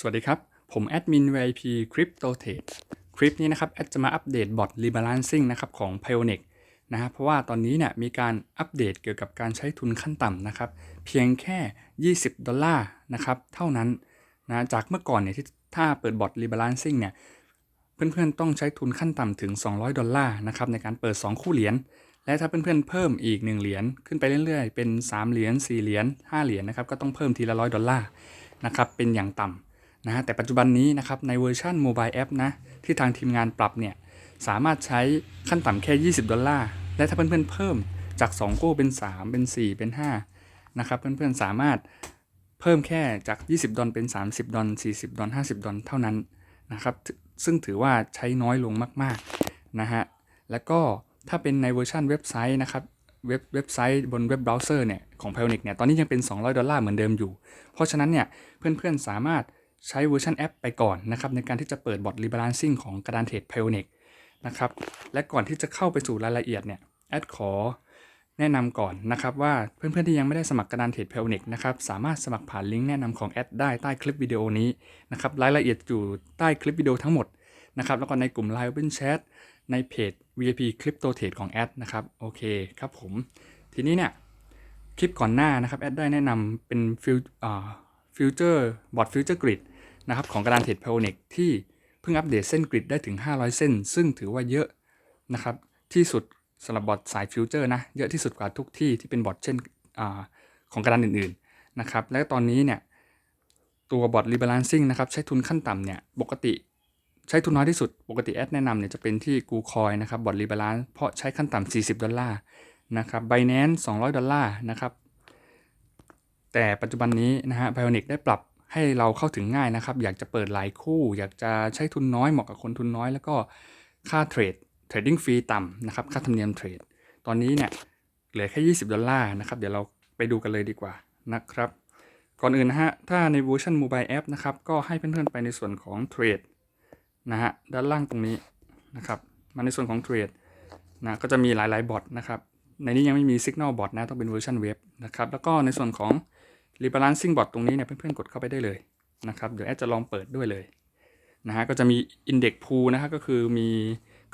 สวัสดีครับ ผมแอดมิน VIP Crypto Trade คลิปนี้นะครับ แอดจะมาอัปเดตบอท Rebalancing นะครับของ Pionex นะฮะเพราะว่าตอนนี้เนี่ยมีการอัปเดตเกี่ยวกับการใช้ทุนขั้นต่ำนะครับ เพียงแค่ 20 ดอลลาร์นะครับ เท่านั้นนะจากเมื่อก่อนเนี่ยที่ถ้าเปิดบอท Rebalancing เนี่ยเพื่อนๆต้องใช้ทุนขั้นต่ำถึง 200 ดอลลาร์นะครับในการเปิด 2 คู่เหรียญและถ้าเพื่อนๆเพิ่มอีก 1 เหรียญขึ้นไปเรื่อยๆ เป็น 3 เหรียญ 4 เหรียญ 5 เหรียญนะครับก็ต้องเพิ่มทีละร้อยดอลลาร์นะครับเป็นอย่างต่ำ นะฮะแต่ปัจจุบันนี้นะครับในเวอร์ชันโมบายแอปนะที่ทางทีมงานปรับเนี่ยสามารถใช้ขั้นต่ำแค่ 20 ดอลลาร์ และถ้าเพื่อนๆเพิ่มจาก 2 กู้เป็น 3 เป็น 4 เป็น5นะครับเพื่อนๆสามารถเพิ่มแค่จาก 20 ดอลเป็น 30 ดอล40 ดอล50 ดอลเท่านั้นนะครับซึ่งถือว่าใช้น้อยลงมากๆนะฮะแล้วก็ถ้าเป็นในเวอร์ชันเว็บไซต์นะครับเว็บเว็บไซต์บนเว็บเบราว์เซอร์เนี่ยของ Pionex เนี่ยตอนนี้ยังเป็น 200 ดอลลาร์เหมือนเดิมอยู่ เพราะฉะนั้นเนี่ยเพื่อนๆสามารถ ใช้เวอร์ชันแอปไปก่อนนะครับในการที่จะเปิดบอท Rebalancing ของกระดานเทรด Pionex นะครับและก่อนที่จะเข้าไปสู่รายละเอียดเนี่ยแอดขอแนะนำก่อนนะครับว่าเพื่อนๆที่ยังไม่ได้สมัครกระดานเทรด Pionex นะครับสามารถสมัครผ่านลิงก์แนะนำของแอดได้ใต้คลิปวิดีโอนี้นะครับรายละเอียดอยู่ใต้คลิปวิดีโอทั้งหมดนะครับแล้วก็ในกลุ่ม Line Open Chat ในเพจ VIP Crypto Trade ของแอดนะครับโอเคครับผม ทีนี้เนี่ยคลิปก่อนหน้านะครับแอดได้แนะนำเป็นฟิว ฟิวเจอร์บอทฟิวเจอร์กริดนะครับของกระดานเทรด Pionex ที่เพิ่งอัปเดตเส้นกริดได้ถึง 500 เส้น ซึ่งถือว่าเยอะนะครับที่สุดสำหรับบอทสายฟิวเจอร์นะเยอะที่สุดกว่าทุกที่ที่เป็นบอทเช่นอของกระดานอื่นๆนะครับและตอนนี้เนี่ยตัวบอท Rebalancing นะครับใช้ทุนขั้นต่ำเนี่ยปกติใช้ทุนน้อยที่สุด ปกติแอดแนะนำเนี่ยจะเป็นที่กูคอยนะครับบอท Rebalance เพราะใช้ขั้นต่ำ40 ดอลลาร์นะครับ Binance 200 ดอลลาร์นะครับ แต่ปัจจุบันนี้นะฮะ Pionex ได้ปรับให้เราเข้าถึงง่ายนะครับ อยากจะเปิดหลายคู่ อยากจะใช้ทุนน้อยเหมาะกับคนทุนน้อย แล้วก็ค่าเทรดเทรดดิ้งฟรีต่ำนะครับ ค่าธรรมเนียมเทรด ตอนนี้เนี่ยเหลือแค่ 20 ดอลลาร์นะครับ เดี๋ยวเราไปดูกันเลยดีกว่านะครับ ก่อนอื่นนะฮะ ถ้าในเวอร์ชันโมบายแอปนะครับ ก็ให้เพื่อนๆไปในส่วนของเทรดนะฮะ ด้านล่างตรงนี้นะครับ มาในส่วนของเทรดนะ ก็จะมีหลายๆบอทนะครับ ในนี้ยังไม่มี Signal Bot นะ ต้องเป็นเวอร์ชันเว็บนะครับ แล้วก็ในส่วนของ Rebalancing Bot ตรงนี้เนี่ยเพื่อนๆกดเข้าไปได้เลยนะครับ เดี๋ยวแอดจะลองเปิดด้วยเลยนะฮะก็จะมี Index Pool นะครับก็คือมี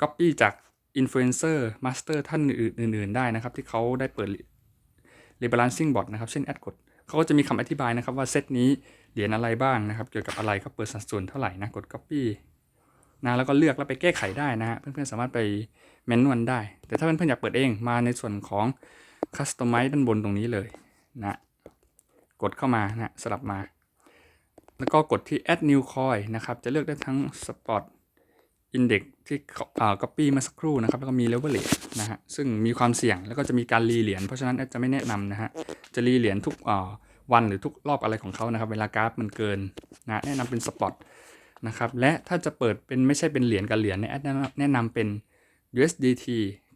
Copy จาก Influencer Master ท่านอื่น ๆ ได้นะครับ ที่เขาได้เปิด Rebalancing Bot นะครับ เช่นแอดกดเขาก็จะมีคำอธิบายนะครับว่าเซตนี้เหรียญอะไรบ้างนะครับ เกี่ยวกับอะไรเขาเปิดสัดส่วนเท่าไหร่นะ กด Copy นะแล้วก็เลือกแล้วไปแก้ไขได้นะฮะเพื่อน ๆ สามารถไปแมนนวลได้ แต่ถ้าเพื่อน ๆ อยากเปิดเองมาในส่วนของ Customize ด้านบนตรงนี้เลยนะ กดเข้ามานะสลับมา แล้วก็กดที่ add new coin นะครับ จะเลือกได้ทั้ง spot index ที่อ่า copy มาสักครู่นะครับ แล้วก็มี leverage นะฮะ ซึ่งมีความเสี่ยงแล้วก็จะมีการรีเหรียญ เพราะฉะนั้นแอดจะไม่แนะนำนะฮะ จะรีเหรียญทุกอ่าวันหรือทุกรอบอะไรของเขานะครับ เวลากราฟมันเกินนะแนะนำเป็น spot นะครับ และถ้าจะเปิดเป็นไม่ใช่เป็นเหรียญกับเหรียญเนี่ยแอดแนะนำเป็น USDT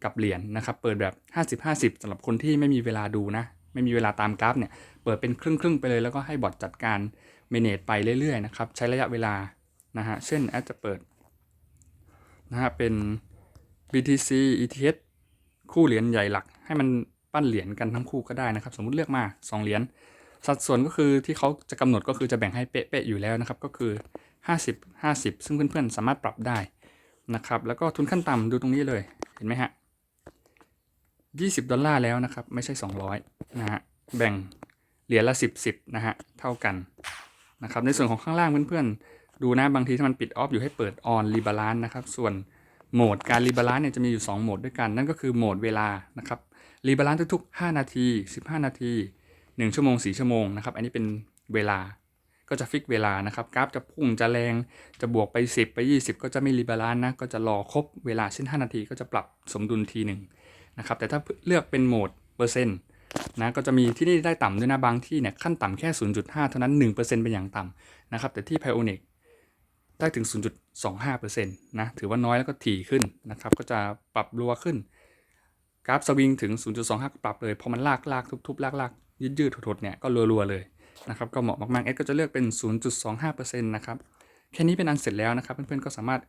กับเหรียญนะครับ เปิดแบบ 50-50สำหรับคนที่ไม่มีเวลาดูนะ ไม่มีเวลาตามกราฟเนี่ย เปิดเป็นครึ่งๆไปเลยแล้วก็ให้บอทจัดการเมเนจไปเรื่อยๆนะครับ ใช้ระยะเวลานะฮะ เช่นแอดจะเปิดนะฮะเป็น BTC ETH คู่เหรียญใหญ่หลัก ให้มันปั้นเหรียญกันทั้งคู่ก็ได้นะครับ สมมุติเลือกมา 2 เหรียญสัดส่วนก็คือที่เขาจะกำหนดก็คือจะแบ่งให้เป๊ะๆอยู่แล้วนะครับ ก็คือ 50 50 ซึ่งเพื่อนๆสามารถปรับได้นะครับ แล้วก็ทุนขั้นต่ำดูตรงนี้เลยเห็นไหมฮะ 20 ดอลลาร์แล้วนะครับ ไม่ใช่ 200 นะฮะ แบ่งเหรียญละ 10 10 นะฮะ เท่ากันนะครับ ในส่วนของข้างล่างเพื่อนๆ ดูนะ บางทีถ้ามันปิดออฟอยู่ให้เปิดออนรีบาลานนะครับ ส่วนโหมดการรีบาลานเนี่ยจะมีอยู่ 2 โหมดด้วยกัน นั่นก็คือโหมดเวลานะครับรีบาลานทุกๆ 5 นาที 15 นาที 1 ชั่วโมง 4 ชั่วโมงนะครับ อันนี้เป็นเวลา ก็จะฟิกเวลานะครับ กราฟจะพุ่งจะแรง จะบวกไป 10 ไป 20 ก็จะไม่รีบาลานนะ ก็จะรอครบเวลาเช่น 5 นาทีก็จะปรับสมดุลทีหนึ่ง นะครับ แต่ถ้าเลือกเป็นโหมดเปอร์เซ็นต์นะก็จะมีที่นี่ได้ต่ำด้วยนะบางที่เนี่ยขั้นต่ำแค่ 0.5 เท่านั้น 1%เป็นอย่างต่ำนะครับ แต่ที่ Pionex ได้ถึง 0.25%นะถือว่าน้อยแล้วก็ถี่ขึ้นนะครับ ก็จะปรับรัวขึ้น กราฟสวิงถึง 0.25ก็ปรับเลยพอมันลากลากทุบๆลากลากยืดยืดถดๆเนี่ยก็รัวๆเลยนะครับก็เหมาะมากๆเอสก็จะเลือกเป็น 0.25%นะครับแค่นี้เป็นอันเสร็จแล้วนะครับ เพื่อนๆก็สามารถ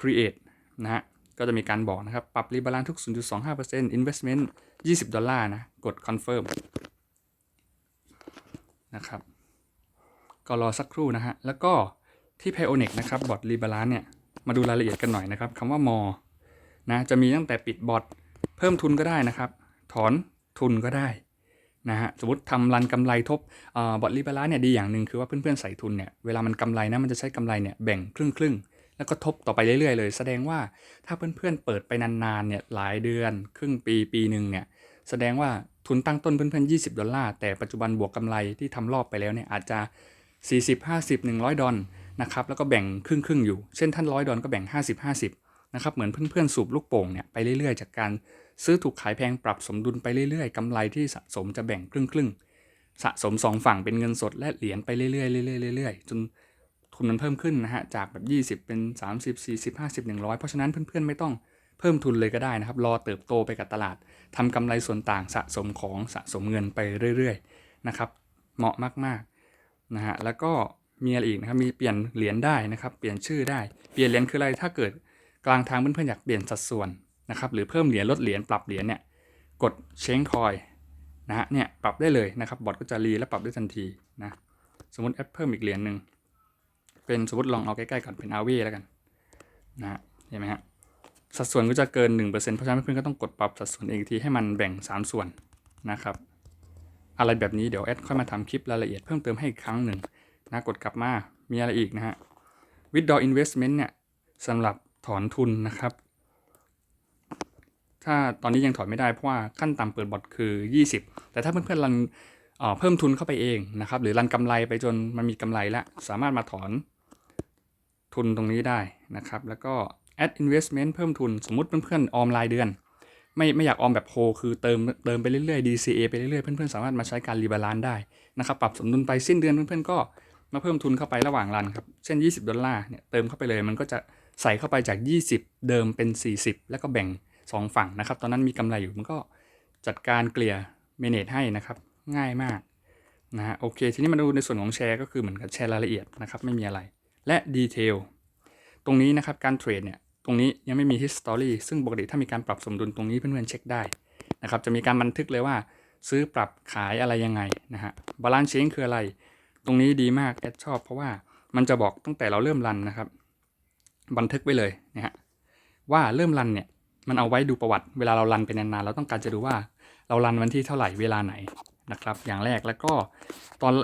create นะฮะ ก็จะมีการบอกนะครับ ปรับรีบาลานทุก 0.25% investment 20 ดอลลาร์นะ กด confirm นะครับ ก็รอสักครู่นะฮะ แล้วก็ที่ Pionex นะครับบอทรีบาลานเนี่ย มาดูรายละเอียดกันหน่อยนะครับคำว่ามอนะ จะมีตั้งแต่ปิดบอทเพิ่มทุนก็ได้นะครับ ถอนทุนก็ได้นะฮะสมมติทำรันกำไรทบบอทรีบาลานเนี่ยดีอย่างหนึ่งคือว่าเพื่อนๆใส่ทุนเนี่ยเวลามันกำไรนะมันจะใช้กำไรเนี่ยแบ่งครึ่งครึ่ง แล้วก็ทบต่อไปเรื่อยๆเลย แสดงว่าถ้าเพื่อนๆเปิดไปนานๆเนี่ยหลายเดือน ครึ่งปีปีหนึ่งเนี่ยแสดงว่าทุนตั้งต้นเพื่อนๆ20 ดอลลาร์ แต่ปัจจุบันบวกกำไรที่ทำรอบไปแล้วเนี่ยอาจจะ 40 50 100 ดอลนะครับแล้วก็แบ่งครึ่งครึ่งๆอยู่ เช่นท่านร้อยดอลก็แบ่ง 50 50นะครับเหมือนเพื่อนๆสูบลูกโป่งเนี่ยไปเรื่อยๆ จากการซื้อถูกขายแพงปรับสมดุลไปเรื่อยๆกำไรที่สะสมจะแบ่งครึ่งครึ่งๆสะสมสองฝั่งเป็นเงินสดและเหรียญไปเรื่อยๆเรื่อยๆเรื่อยๆจน ทุนมันเพิ่มขึ้นนะฮะจากแบบ 20 เป็น 30 40 50 100 เพราะฉะนั้นเพื่อนๆไม่ต้องเพิ่มทุนเลยก็ได้นะครับ รอเติบโตไปกับตลาดทำกำไรส่วนต่างสะสมของสะสมเงินไปเรื่อยๆนะครับเหมาะมากๆนะฮะแล้วก็มีอะไรอีกนะครับมีเปลี่ยนเหรียญได้นะครับเปลี่ยนชื่อได้เปลี่ยนเหรียญคืออะไรถ้าเกิดกลางทางเพื่อนๆอยากเปลี่ยนสัดส่วนนะครับหรือเพิ่มเหรียญลดเหรียญปรับเหรียญเนี่ยกดเชงคอยนะฮะเนี่ยปรับได้เลยนะครับบอทก็จะรีและปรับได้ทันทีนะสมมติแอดเพิ่มอีกเหรียญหนึ่ง เป็นสมมติลองเอาใกล้ๆก่อนเป็นอาเวแล้วกันนะฮะเห็นไหมฮะสัดส่วนก็จะเกิน 1%เพราะฉะนั้นเพื่อนๆก็ต้องกดปรับสัดส่วนเองทีให้มันแบ่ง 3 ส่วนนะครับ อะไรแบบนี้เดี๋ยวแอดค่อยมาทำคลิปรายละเอียดเพิ่มเติมให้อีกครั้งหนึ่งนะกดกลับมา มีอะไรอีกนะฮะ withdraw investment เนี่ยสำหรับถอนทุนนะครับ ถ้าตอนนี้ยังถอนไม่ได้เพราะว่าขั้นต่ำเปิดบอทคือ 20 แต่ถ้าเพื่อนๆรันเอ่อเพิ่มทุนเข้าไปเองนะครับ หรือรันกำไรไปจนมันมีกำไรแล้ว สามารถมาถอน ทุนตรงนี้ได้นะครับ แล้วก็ add investment เพิ่มทุนสมมติเพื่อนๆออมรายเดือน ไม่ไม่อยากออมแบบโฮคือเติมเติมไปเรื่อยๆ DCA ไปเรื่อยๆ เพื่อนๆ สามารถมาใช้การรีบาลานซ์ได้นะครับปรับสมดุลไปสิ้นเดือนเพื่อนๆก็มาเพิ่มทุนเข้าไประหว่างรันครับ เช่น 20 ดอลลาร์เนี่ยเติมเข้าไปเลย มันก็จะใส่เข้าไปจาก 20 เดิมเป็น 40 แล้วก็แบ่ง 2 ฝั่งนะครับ ตอนนั้นมีกำไรอยู่มันก็จัดการเกลี่ยเมเนจให้นะครับ ง่ายมากนะฮะโอเค ทีนี้มาดูในส่วนของแชร์ก็คือเหมือนกับแชร์รายละเอียดนะครับ ไม่มีอะไร และดีเทลตรงนี้นะครับการเทรดเนี่ยตรงนี้ยังไม่มี history ซึ่งปกติถ้ามีการปรับสมดุลตรงนี้เพื่อนๆเช็คได้นะครับจะมีการบันทึกเลยว่าซื้อปรับขายอะไรยังไงนะฮะ balance change คืออะไร ตรงนี้ดีมากแอดชอบ เพราะว่ามันจะบอกตั้งแต่เราเริ่มรันนะครับ บันทึกไว้เลยนะฮะว่าเริ่มรันเนี่ยมันเอาไว้ดูประวัติ เวลาเรารันไปนานๆเราต้องการจะดูว่าเรารันวันที่เท่าไหร่เวลาไหนนะครับ อย่างแรกแล้วก็ตอน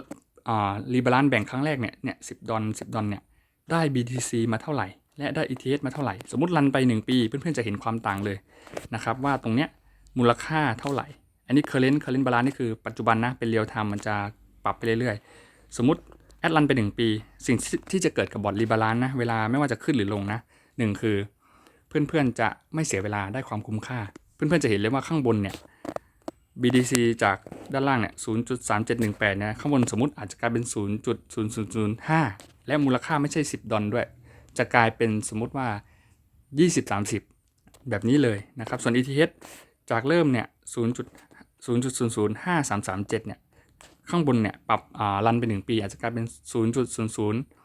อ่ารีบาลานซ์แบ่งครั้งแรกเนี่ยเนี่ยสิบดอลสิบดอลเนี่ย ได้ BTC มาเท่าไหร่ และได้ ETH มาเท่าไหร่ สมมติรันไป 1 ปี เพื่อนๆจะเห็นความต่างเลยนะครับว่าตรงเนี้ยมูลค่าเท่าไหร่ อันนี้ current current balance นี่คือปัจจุบันนะเป็นเรียลไทม์มันจะปรับไปเรื่อยๆ สมมติแอดรันไป 1 ปี สิ่งที่จะเกิดกับบอร์ดรีบาลานนะเวลาไม่ว่าจะขึ้นหรือลงนะหนึ่งคือเพื่อนๆจะไม่เสียเวลาได้ความคุ้มค่า เพื่อนๆจะเห็นเลยว่าข้างบนเนี่ย BDC จากด้านล่างเนี่ย 0.3718 เนะข้างบนสมมติอาจจะกลายเป็น 0.0005 และมูลค่าไม่ใช่ 10 ดอลด้วย จะกลายเป็นสมมติว่า 20-30 แบบนี้เลยนะครับ ส่วน ETH จากเริ่มเนี่ย 0.005337 เนี่ย ข้างบนเนี่ย ปรับรันไป1ปี อาจจะกลายเป็น 0.00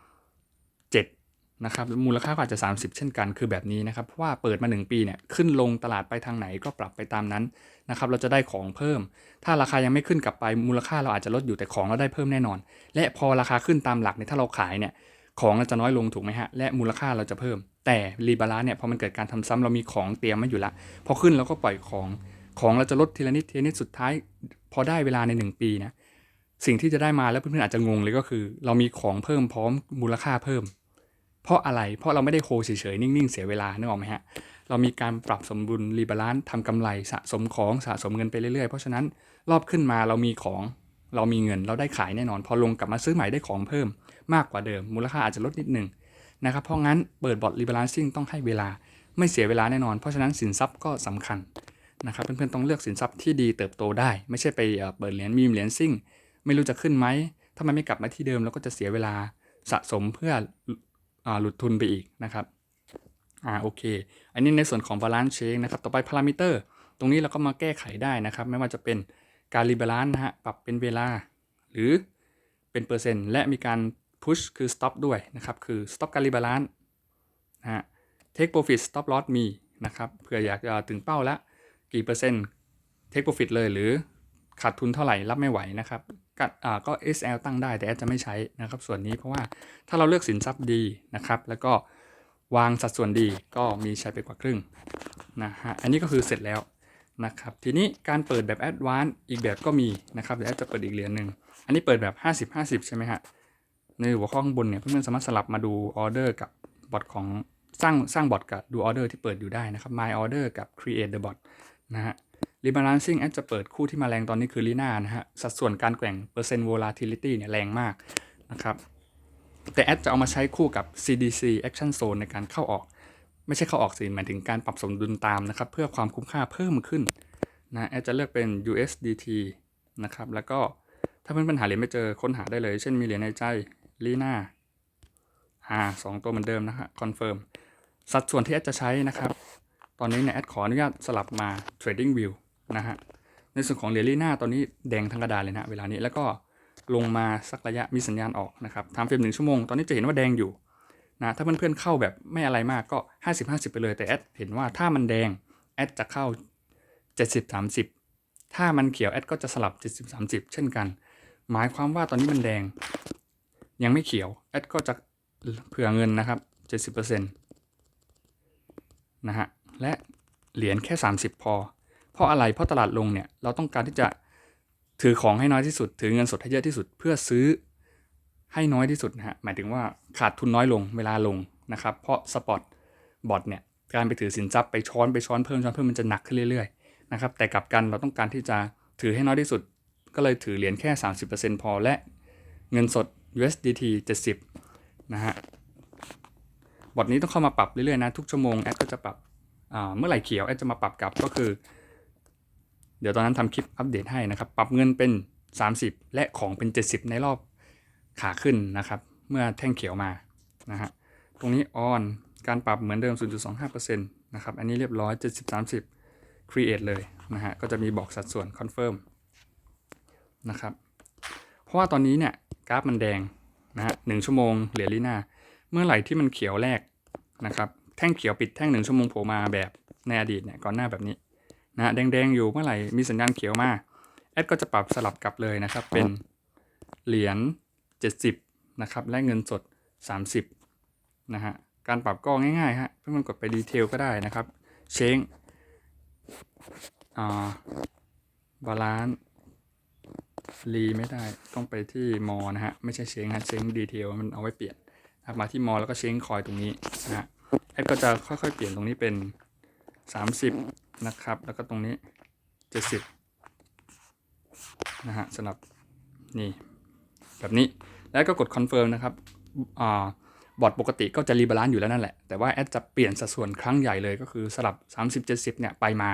นะครับมูลค่าก็อาจจะ 30 เช่นกันคือแบบนี้นะครับเพราะว่าเปิดมา 1 ปีเนี่ยขึ้นลงตลาดไปทางไหนก็ปรับไปตามนั้นนะครับเราจะได้ของเพิ่ม ถ้าราคายังไม่ขึ้นกลับไปมูลค่าเราอาจจะลดอยู่แต่ของเราได้เพิ่มแน่นอน และพอราคาขึ้นตามหลักเนี่ยถ้าเราขายเนี่ยของเราจะน้อยลงถูกไหมฮะและมูลค่าเราจะเพิ่ม แต่รีบาลานเนี่ยพอมันเกิดการทำซ้ำเรามีของเตรียมมาอยู่ละพอขึ้นเราก็ปล่อยของของเราจะลดทีละนิดทีละนิดสุดท้าย พอได้เวลาใน 1 ปีนะสิ่งที่จะได้มาแล้วเพื่อนๆอาจจะงงเลยก็คือ เรามีของเพิ่มพร้อมมูลค่าเพิ่ม เพราะอะไร เพราะเราไม่ได้โคเฉยๆ นิ่งๆ เสียเวลานึกออกไหมฮะ เรามีการปรับสมดุลรีบาลานซ์ทำกำไรสะสมของสะสมเงินไปเรื่อยๆ เพราะฉะนั้นรอบขึ้นมาเรามีของเรามีเงินเราได้ขายแน่นอน พอลงกลับมาซื้อใหม่ได้ของเพิ่มมากกว่าเดิม มูลค่าอาจจะลดนิดหนึ่งนะครับเพราะงั้นเปิดบอร์ดรีบาลานซิ่งต้องให้เวลาไม่เสียเวลาแน่นอนเพราะฉะนั้นสินทรัพย์ก็สำคัญนะครับเพื่อนๆต้องเลือกสินทรัพย์ที่ดีเติบโตได้ ไม่ใช่ไปเปิดเหรียญมีเหรียญซิ่ง ไม่รู้จะขึ้นไหมถ้ามันไม่กลับมาที่เดิมเราก็จะเสียเวลาสะสมเพื่อ หลุดทุนไปอีกนะครับอ่าโอเค อันนี้ในส่วนของ balance change นะครับ ต่อไป parameter ตรงนี้เราก็มาแก้ไขได้นะครับ ไม่ว่าจะเป็นการรีบาลานซ์นะฮะ ปรับเป็นเวลา หรือเป็นเปอร์เซ็นต์ และมีการ push คือ stop ด้วยนะครับ คือ stop การรีบาลานซ์นะฮะ take profit stop loss มีนะครับ เผื่ออยากจะถึงเป้าแล้วกี่เปอร์เซ็นต์ take profit เลยหรือขาดทุนเท่าไหร่รับไม่ไหวนะครับ ก็อ่าก็ SL ตั้งได้แต่แอดจะไม่ใช้นะครับ ส่วนนี้เพราะว่าถ้าเราเลือกสินทรัพย์ดีนะครับ แล้วก็วางสัดส่วนดีก็มีใช้ไปกว่าครึ่งนะฮะอันนี้ก็คือเสร็จแล้วนะครับ ทีนี้การเปิดแบบแอดวานซ์อีกแบบก็มีนะครับเดี๋ยวแอดจะเปิดอีกเหรียญหนึ่งอันนี้เปิดแบบ 50 50 ใช่ไหมฮะในหัวข้อข้างบนเนี่ยเพื่อนๆสามารถสลับมาดูออเดอร์กับบอทของสร้างสร้างบอทกับดูออเดอร์ที่เปิดอยู่ได้นะครับ My Order กับ Create the Bot นะฮะ Rebalancing แอดจะเปิดคู่ที่มาแรงตอนนี้คือลีน่านะฮะ สัดส่วนการแกว่งเปอร์เซ็นต์ volatility เนี่ยแรงมากนะครับ แต่แอดจะเอามาใช้คู่กับ CDC Action Zone ในการเข้าออก ไม่ใช่เข้าออกสิหมายถึงการปรับสมดุลตามนะครับ เพื่อความคุ้มค่าเพิ่มขึ้นนะแอดจะเลือกเป็น USDT นะครับ แล้วก็ถ้าเพื่อนปัญหาเหรียญไม่เจอค้นหาได้เลย เช่นมีเหรียญในใจลีน่าอ่าสองตัวเหมือนเดิมนะฮะคอนเฟิร์มสัดส่วนที่แอดจะใช้นะครับ ตอนนี้เนี่ยแอดขออนุญาตสลับมา Trading View นะฮะในส่วนของเหรียญลีน่าตอนนี้แดงทั้งกระดานเลยนะเวลานี้แล้วก็ลงมาสักระยะมีสัญญาณออกนะครับทำเฟรมหนึ่งชั่วโมงตอนนี้จะเห็นว่าแดงอยู่นะถ้าเพื่อนๆเข้าแบบไม่อะไรมากก็ 50 50 ไปเลยแต่แอดเห็นว่าถ้ามันแดงแอดจะเข้า 70 30 ถ้ามันเขียวแอดก็จะสลับ 70 30 เช่นกัน หมายความว่าตอนนี้มันแดง ยังไม่เขียวแอดก็จะเผื่อเงินนะครับ 70%นะฮะและเหรียญแค่ 30 พอ เพราะอะไรเพราะตลาดลงเนี่ยเราต้องการที่จะถือของให้น้อยที่สุด ถือเงินสดให้เยอะที่สุด เพื่อซื้อให้น้อยที่สุดนะฮะหมายถึงว่าขาดทุนน้อยลงเวลาลงนะครับเพราะสปอตบอทเนี่ยการไปถือสินทรัพย์ไปช้อนไปช้อนเพิ่มช้อนเพิ่มมันจะหนักขึ้นเรื่อยๆนะครับแต่กลับกันเราต้องการที่จะถือให้น้อยที่สุด ก็เลยถือเหรียญแค่ 30%พอและเงินสด USDT 70นะฮะบอทนี้ต้องเข้ามาปรับเรื่อยๆนะทุกชั่วโมงแอดก็จะปรับอ่าเมื่อไหร่เขียวแอดจะมาปรับกลับก็คือ เดี๋ยวตอนนั้นทำคลิปอัปเดตให้นะครับ ปรับเงินเป็น 30 และของเป็น 70 ในรอบขาขึ้นนะครับ เมื่อแท่งเขียวมานะฮะตรงนี้ออนการปรับเหมือนเดิม 0.25%นะครับ อันนี้เรียบร้อย 70 30 create เลยนะฮะ ก็จะมีบอกสัดส่วน confirm นะครับ เพราะว่าตอนนี้เนี่ยกราฟมันแดงนะฮะหนึ่งชั่วโมงเหรียญลีน่าเมื่อไหร่ที่มันเขียวแรกนะครับ แท่งเขียวปิดแท่งหนึ่งชั่วโมงโผล่มาแบบในอดีตเนี่ยก่อนหน้าแบบนี้ นะแดงๆอยู่เมื่อไหร่มีสัญญาณเขียวมาแอดก็จะปรับสลับกลับเลยนะครับ เป็นเหรียญ70 นะครับ และเงินสด 30 นะฮะ การปรับก็ง่ายๆฮะเพื่อนๆกดไปดีเทลก็ได้นะครับ เชงอ่าบาลานซ์รีไม่ได้ต้องไปที่มอนะฮะ ไม่ใช่เชงฮะเชงดีเทลมันเอาไว้เปลี่ยนมาที่มอแล้วก็เชงคอยตรงนี้นะฮะแอดก็จะค่อยๆเปลี่ยนตรงนี้เป็น 30 นะครับ แล้วก็ตรงนี้70นะฮะสำหรับนี่แบบนี้แล้วก็กดคอนเฟิร์มนะครับอ่าบอร์ดปกติก็จะรีบาลานซ์อยู่แล้วนั่นแหละ แต่ว่าแอดจะเปลี่ยนสัดส่วนครั้งใหญ่เลยก็คือสลับ 30 70เนี่ยไปมา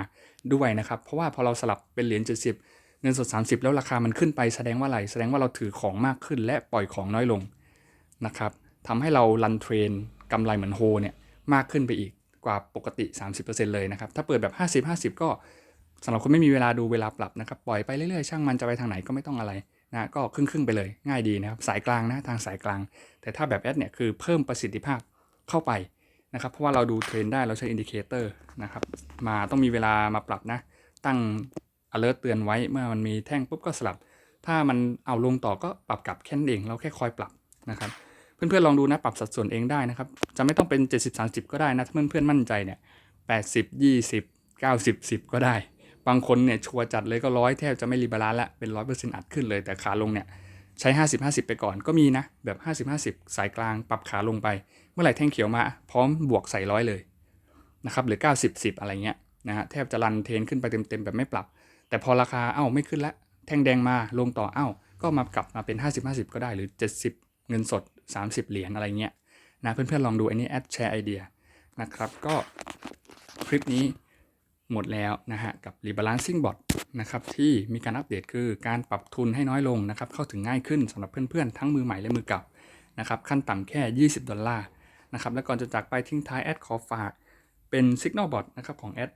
ด้วยนะครับ เพราะว่าพอเราสลับเป็นเหรียญ70 เงินสด 30 แล้วราคามันขึ้นไปแสดงว่าอะไร แสดงว่าเราถือของมากขึ้นและปล่อยของน้อยลงนะครับทำให้เรารันเทรนกำไรเหมือนโฮเนี่ยมากขึ้นไปอีก กว่าปกติ 30%เลยนะครับ ถ้าเปิดแบบ 50 50 ก็สำหรับคนไม่มีเวลาดูเวลาปรับนะครับ ปล่อยไปเรื่อยๆ ช่างมันจะไปทางไหนก็ไม่ต้องอะไรนะก็ครึ่งๆไปเลยง่ายดีนะครับ สายกลางนะทางสายกลาง แต่ถ้าแบบแอดเนี่ยคือเพิ่มประสิทธิภาพเข้าไปนะครับเพราะว่าเราดูเทรนได้เราใช้อินดิเคเตอร์นะครับมาต้องมีเวลามาปรับนะ ตั้ง alert เตือนไว้เมื่อมันมีแท่งปุ๊บก็สลับ ถ้ามันเอาลงต่อก็ปรับกลับแค่นั้นเอง เราแค่คอยปรับนะครับ เพื่อนๆลองดูนะปรับสัดส่วนเองได้นะครับ จะไม่ต้องเป็น 70 30 ก็ได้นะ ถ้าเพื่อนๆมั่นใจเนี่ย80 20 90 10 ก็ได้ บางคนเนี่ยชัวร์จัดเลยก็ร้อยแทบจะไม่รีบาลานซ์ละเป็นร้อยเปอร์เซ็นต์อัดขึ้นเลยแต่ขาลงเนี่ยใช้ 50 50 ไปก่อนก็มีนะ แบบ 50 50 สายกลางปรับขาลงไป เมื่อไหร่แท่งเขียวมาพร้อมบวกใส่ร้อยเลยนะครับหรือ 90 10 อะไรเงี้ยนะฮะแทบจะรันเทนขึ้นไปเต็มๆแบบไม่ปรับ แต่พอราคาเอ้าไม่ขึ้นละแท่งแดงมาลงต่อเอ้าก็มากลับมาเป็น 50 50 ก็ได้หรือ 70 เงินสด 30 เหรียญอะไรเงี้ยนะเพื่อนๆลองดูอันนี้แอดแชร์ไอเดียนะครับก็คลิปนี้หมดแล้วนะฮะกับ Rebalancing Bot นะครับที่มีการอัปเดตคือการปรับทุนให้น้อยลงนะครับเข้าถึงง่ายขึ้นสำหรับเพื่อนๆ ทั้งมือใหม่และมือเก่านะครับขั้นต่ำแค่ 20 ดอลลาร์นะครับและก่อนจะจากไปทิ้งท้ายแอดขอฝากเป็น Signal Bot นะครับของแอด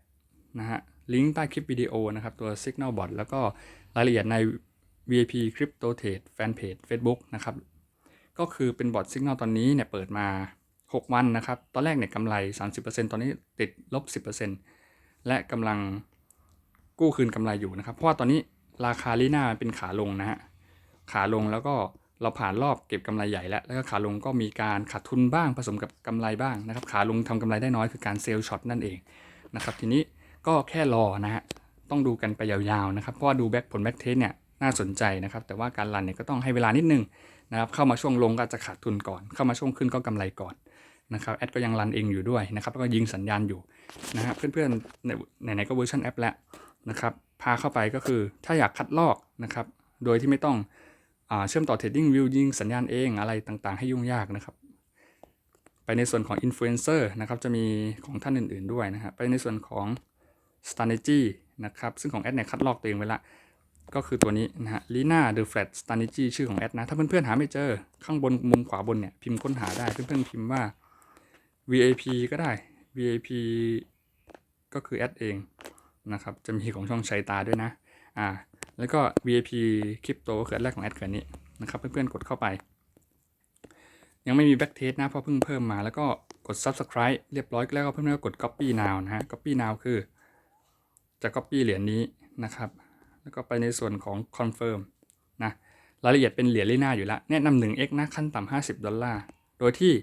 นะฮะลิงก์ใต้คลิปวิดีโอนะครับตัว Signal Bot แล้วก็รายละเอียดใน VIP Crypto Trade Fanpage Facebook นะครับ ก็คือเป็นบอท Signal ตอนนี้เนี่ยเปิดมา 6 วันนะครับ ตอนแรกเนี่ยกำไร 30%ตอนนี้ติดลบ 10%และกำลังกู้คืนกำไรอยู่นะครับ เพราะว่าตอนนี้ราคาลีน่าเป็นขาลงนะฮะ ขาลงแล้วก็เราผ่านรอบเก็บกำไรใหญ่แล้ว แล้วก็ขาลงก็มีการขาดทุนบ้างผสมกับกำไรบ้างนะครับ ขาลงทำกำไรได้น้อยคือการเซลล์ช็อตนั่นเองนะครับทีนี้ก็แค่รอนะฮะต้องดูกันไปยาวๆนะครับเพราะว่าดูแบ็กผลแบ็กเทสเนี่ยน่าสนใจนะครับ แต่ว่าการรันเนี่ยก็ต้องให้เวลานิดนึง นะครับเข้ามาช่วงลงก็จะขาดทุนก่อน เข้ามาช่วงขึ้นก็กำไรก่อนนะครับแอดก็ยังรันเองอยู่ด้วยนะครับแล้วก็ยิงสัญญาณอยู่นะฮะเพื่อนๆไหนๆก็เวอร์ชันแอปแล้วนะครับพาเข้าไปก็คือถ้าอยากคัดลอกนะครับโดยที่ไม่ต้องอเชื่อมต่อ Trading View ยิงสัญญาณเองอะไรต่างๆ ให้ยุ่งยากนะครับไปในส่วนของ Influencer นะครับจะมีของท่านอื่นๆด้วยนะครับไปในส่วนของ Strategy นะครับซึ่งของแอดเนี่ยคัดลอกตัวเองไว้ละ ก็คือตัวนี้นะฮะ Lina The Flat Strategy ชื่อของแอดนะ ถ้าเพื่อนๆหาไม่เจอ ข้างบนมุมขวาบนเนี่ย พิมพ์ค้นหาได้ เพื่อนๆพิมพ์ว่า VIP ก็ได้ VIP ก็คือแอดเองนะครับ จะมีของช่องชัยตาด้วยนะ อ่า แล้วก็ VIP Crypto ก็คือแรกของแอดเกิดนี้นะครับ เพื่อนๆกดเข้าไป ยังไม่มี back test นะ เพราะเพิ่งเพิ่มมา แล้วก็กด subscribe เรียบร้อยแล้วก็เพื่อนๆก็กด copy now นะฮะ copy now คือ จะ copy เหรียญนี้นะครับ แล้วก็ไปในส่วนของ confirm นะรายละเอียดเป็นเหรียญลีน่าอยู่แล้วแนะนำ 1x นะขั้นต่ำ50 ดอลลาร์ โดยที่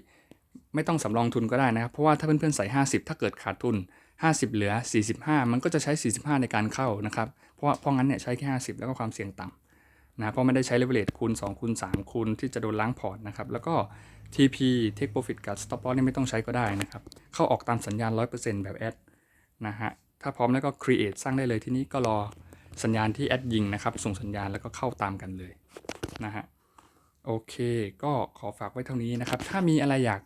ไม่ต้องสำรองทุนก็ได้นะครับ เพราะว่าถ้าเพื่อนๆใส่ 50 ถ้าเกิดขาดทุน 50 เหลือ 45 มันก็จะใช้ 45 ในการเข้านะครับ เพราะว่าเพราะงั้นเนี่ยใช้แค่ 50 แล้วก็ความเสี่ยงต่ำนะเพราะไม่ได้ใช้ leverage คูณ2คูณ3คูณที่จะโดนล้างพอร์ตนะครับ แล้วก็ TP take profit กับ stop loss นี่ไม่ต้องใช้ก็ได้นะครับ เข้าออกตามสัญญาณ 100%แบบแอดนะฮะ ถ้าพร้อมแล้วก็ create สร้างได้เลยที่นี้ก็รอ สัญญาณที่แอดยิงนะครับ ส่งสัญญาณแล้วก็เข้าตามกันเลยนะฮะโอเค ก็ขอฝากไว้เท่านี้นะครับ ถ้ามีอะไรอยาก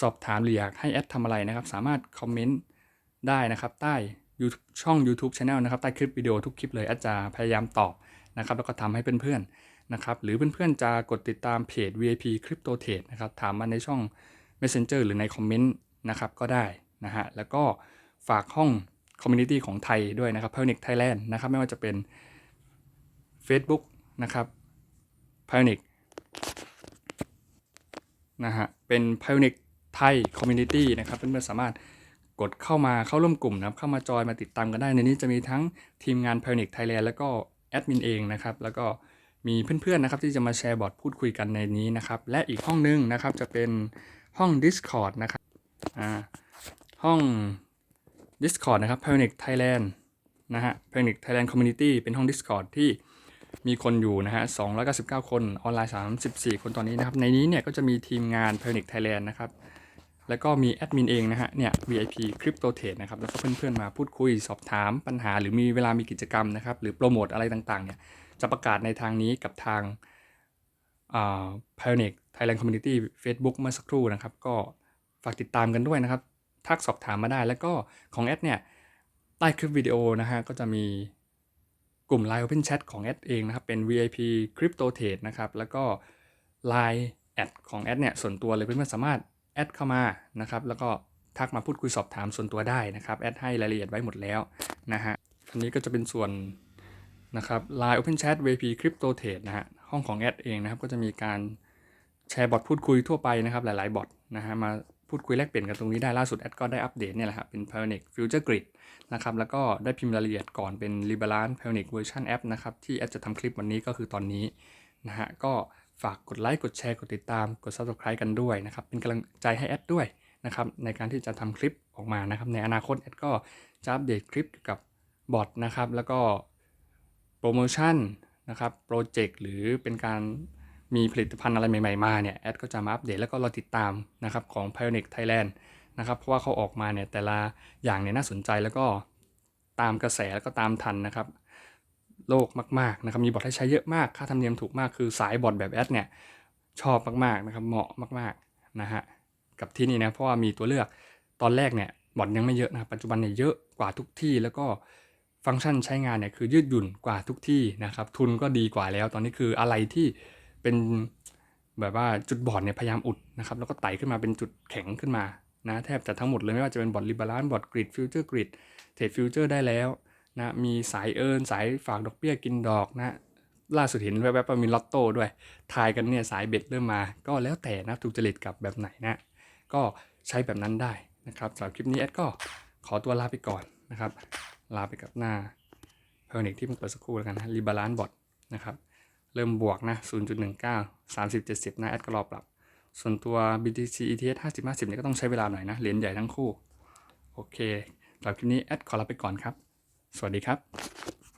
สอบถามหรืออยากให้แอดทำอะไรนะครับ สามารถคอมเมนต์ได้นะครับใต้ YouTube ช่อง YouTube Channel นะครับใต้คลิปวิดีโอทุกคลิปเลยแอดจะพยายามตอบนะครับ แล้วก็ทำให้เพื่อนๆนะครับ หรือเพื่อนๆจะกดติดตามเพจ VIP Crypto Trade นะครับ ถามมาในช่อง Messenger หรือในคอมเมนต์นะครับก็ได้นะฮะแล้วก็ฝากห้อง คอมมูนิตี้ของไทยด้วยนะครับ p i o n i c Thailand นะครับไม่ว่าจะเป็น Facebook นะครับ p i o n i c นะฮะเป็น p i o n i c ไทย Community นะครับเพื่อนๆสามารถกดเข้ามาเข้าร่วมกลุ่มนะครับเข้ามาจอยมาติดตามกันได้ในนี้จะมีทั้งทีมงาน p i o n i c Thailand แล้วก็แอดมินเองนะครับแล้วก็มีเพื่อนๆนะครับที่จะมาแชร์บอร์ดพูดคุยกันในนี้นะครับและอีกห้องนึงนะครับจะเป็นห้อง Discord นะครับอ่าห้อง Discord นะครับ p i o n i c Thailand นะฮะ p i o n i c Thailand Community เป็นห้อง Discord ที่มีคนอยู่นะฮะ 299 คน ออนไลน์ 34 คนตอนนี้นะครับ ในนี้เนี่ยก็จะมีทีมงาน p i o n i c Thailand นะครับ แล้วก็มีแอดมินเองนะฮะ เนี่ย VIP Crypto Trade นะครับ แล้วก็เพื่อนๆมาพูดคุยสอบถามปัญหา หรือมีเวลามีกิจกรรมนะครับ หรือโปรโมทอะไรต่างๆ เนี่ย จะประกาศในทางนี้กับทางอ่า p i o n i c Thailand Community Facebook เมื่อสักครู่นะครับ ก็ฝากติดตามกันด้วยนะครับ ทักสอบถามมาได้ แล้วก็ของแอดเนี่ยใต้คลิปวิดีโอนะฮะก็จะมีกลุ่ม Line Open Chat ของแอดเองนะครับ เป็น VIP Crypto Trade นะครับ แล้วก็ Line แอดของแอดเนี่ยส่วนตัวเลยเพื่อนๆสามารถแอดเข้ามานะครับ แล้วก็ทักมาพูดคุยสอบถามส่วนตัวได้นะครับ แอดให้รายละเอียดไว้หมดแล้วนะฮะอันนี้ก็จะเป็นส่วนนะครับ Line Open Chat VIP Crypto Trade นะฮะห้องของแอดเองนะครับ ก็จะมีการแชร์บอทพูดคุยทั่วไปนะครับ หลายๆบอทนะฮะมา พูดคุยแลกเปลี่ยนกันตรงนี้ได้ล่าสุดแอดก็ได้อัปเดตเนี่ยแหละครับเป็น Pioneer Future Grid นะครับแล้วก็ได้พิมพ์รายละเอียดก่อนเป็น Rebalance Pioneer Version App นะครับที่แอดจะทำคลิปวันนี้ก็คือตอนนี้นะฮะก็ฝากกดไลค์กดแชร์กดติดตามกด Subscribe กันด้วยนะครับเป็นกำลังใจให้แอดด้วยนะครับในการที่จะทำคลิปออกมานะครับในอนาคตแอดก็จะอัปเดตคลิปกับบอทนะครับแล้วก็โปรโมชั่นนะครับโปรเจกต์หรือเป็นการ มีผลิตภัณฑ์อะไรใหม่ๆมาเนี่ยแอดก็จะมาอัปเดตแล้วก็รอติดตามนะครับของ p i o n i c Thailand นะครับเพราะว่าเขาออกมาเนี่ยแต่ละอย่างเนี่ยน่าสนใจแล้วก็ตามกระแสแล้วก็ตามทันนะครับโลกมากๆนะครับมีบอทให้ใช้เยอะมากค่าธรรมเนียมถูกมากคือสายบอทแบบแอดเนี่ยชอบมากๆนะครับเหมาะมากๆนะฮะกับที่นี่นะเพราะว่ามีตัวเลือกตอนแรกเนี่ยบอทยังไม่เยอะนะครับปัจจุบันเนี่ยเยอะกว่าทุกที่แล้วก็ฟังก์ชันใช้งานเนี่ยคือยืดหยุ่นกว่าทุกที่นะครับทุนก็ดีกว่าแล้ว ตอนนี้คืออะไรที่ เป็นแบบว่าจุดบอดเนี่ยพยายามอุดนะครับแล้วก็ไต่ขึ้นมาเป็นจุดแข็งขึ้นมานะแทบจะทั้งหมดเลยไม่ว่าจะเป็นบอทริบาลานบอทกริดฟิวเจอร์กริดเทรดฟิวเจอร์ได้แล้วนะมีสายเอินสายฝากดอกเบี้ยกินดอกนะล่าสุดเห็นแวบๆว่ามีลอตโต้ด้วยทายกันเนี่ยสายเบ็ดเริ่มมาก็แล้วแต่นะถูกจริตกับแบบไหนนะก็ใช้แบบนั้นได้นะครับสำหรับคลิปนี้แอดก็ขอตัวลาไปก่อนนะครับลาไปกับหน้าเพอร์เนกที่เพิ่งเปิดสักครู่แล้วกันนะรีบาลานซ์บอทนะครับ เริ่มบวกนะ 0.19 30 70 นะแอดก็รอปรับ ส่วนตัว BTC ETH 50 50เนี่ยก็ต้องใช้เวลาหน่อยนะ เหรียญใหญ่ทั้งคู่ โอเคสำหรับคลิปนี้แอดขอลาไปก่อนครับ สวัสดีครับ